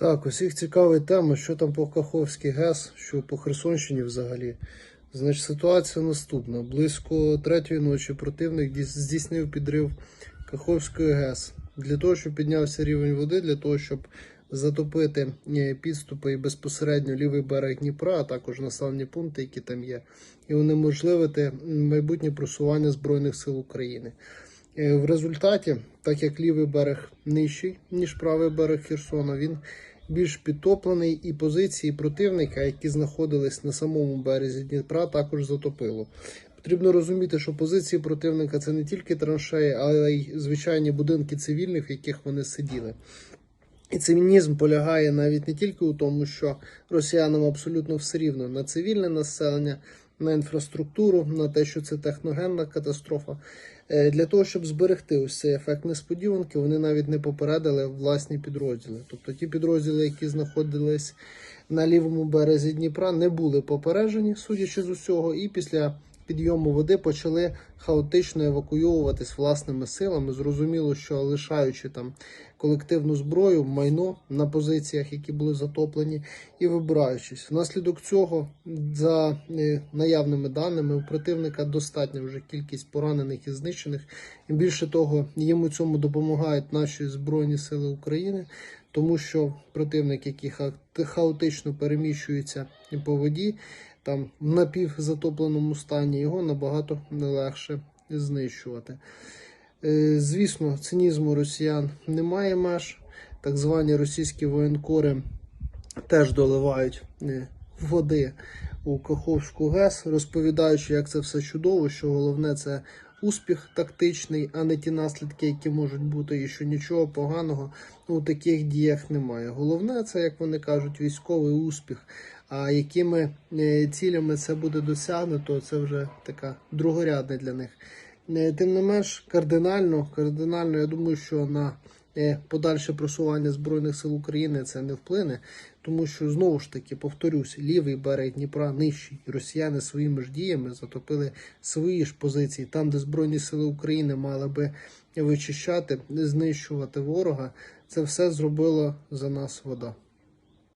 Так, усіх цікавить тема, що там по Каховській ГЕС, що по Херсонщині взагалі. Значить, ситуація наступна. Близько третьої ночі противник здійснив підрив Каховської ГЕС для того, щоб піднявся рівень води, для того, щоб затопити е, підступи і безпосередньо лівий берег Дніпра, а також населені пункти, які там є, і унеможливити майбутнє просування Збройних сил України. Е, В результаті, так як лівий берег нижчий, ніж правий берег Херсона, він більш підтоплений, і позиції противника, які знаходились на самому березі Дніпра, також затопило. Потрібно розуміти, що позиції противника це не тільки траншеї, але й звичайні будинки цивільних, в яких вони сиділи. І цинізм полягає навіть не тільки у тому, що росіянам абсолютно все рівно на цивільне населення, на інфраструктуру, на те, що це техногенна катастрофа. Е, Для того, щоб зберегти ось цей ефект несподіванки, вони навіть не попередили власні підрозділи. Тобто ті підрозділи, які знаходились на лівому березі Дніпра, не були попереджені, судячи з усього, і після підйому води почали хаотично евакуйовуватись власними силами. Зрозуміло, що лишаючи там колективну зброю, майно на позиціях, які були затоплені, і вибираючись. Внаслідок цього, за е, наявними даними, у противника достатня вже кількість поранених і знищених. І більше того, їм у цьому допомагають наші Збройні Сили України, тому що противник, який хаотично переміщується по воді, там в напівзатопленому стані, його набагато легше знищувати. Е, Звісно, цинізму росіян немає меж. Так звані російські воєнкори теж доливають е, води у Каховську ГЕС, розповідаючи, як це все чудово, що головне це успіх тактичний, а не ті наслідки, які можуть бути, і що нічого поганого у таких діях немає. Головне це, як вони кажуть, військовий успіх. А якими е, цілями це буде досягнуто, це вже така другорядна для них. Е, Тим не менш, кардинально, кардинально, я думаю, що на подальше просування Збройних сил України це не вплине, тому що знову ж таки повторюсь, лівий берег Дніпра нижчий. Росіяни своїми ж діями затопили свої ж позиції там, де Збройні сили України мали би вичищати, знищувати ворога. Це все зробила за нас вода.